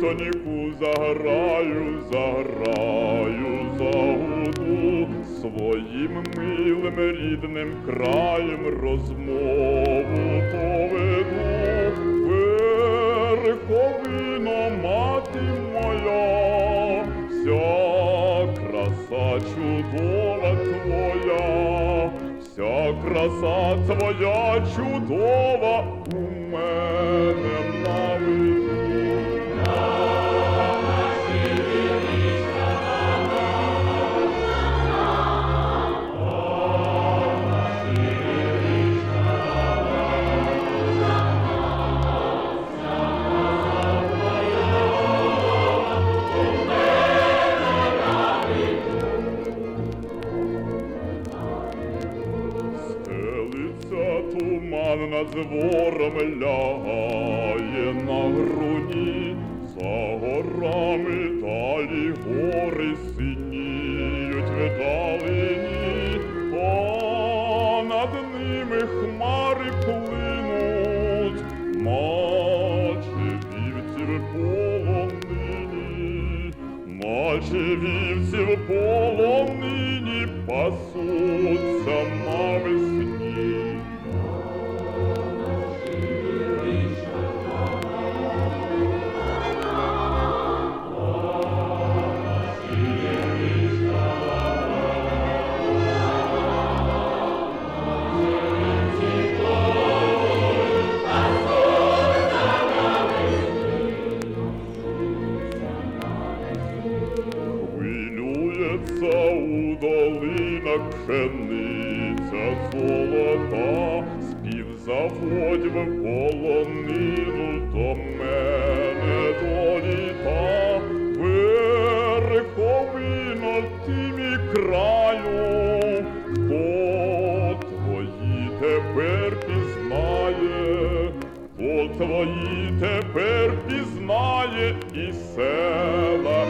тоніку заграю, заграю, загуду своїм милим рідним краєм розмову поведу. Верховино, мати моя, вся краса чудова твоя, вся краса твоя чудова у мене на туман над двором лягає на груні, за горами далі гори синіють видалині, понад ними хмари плинуть, наче вівці в полонині, наче вівці в полонині пасуться навесні. Долинах пшениця золота, спів заводь в полонину до мене доліта. Верховино ти мій краю, хто твої тепер пізнає, хто твої тепер пізнає і села,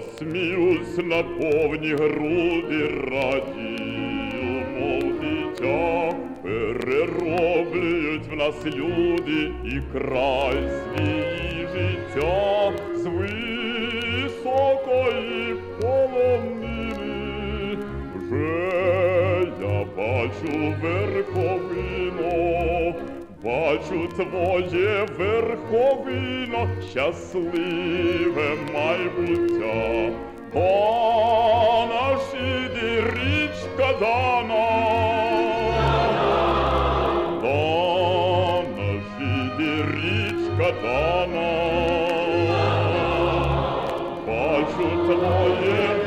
сміюсь на повні груди радію, мов дитя, перероблюють в нас люди і край свої життя з високої полонини. Вже я бачу верховину, Бачу твоє верховино, щасливе майбуття, бо на всіді річка дана, бо на всіді річка дана, бачу твоє.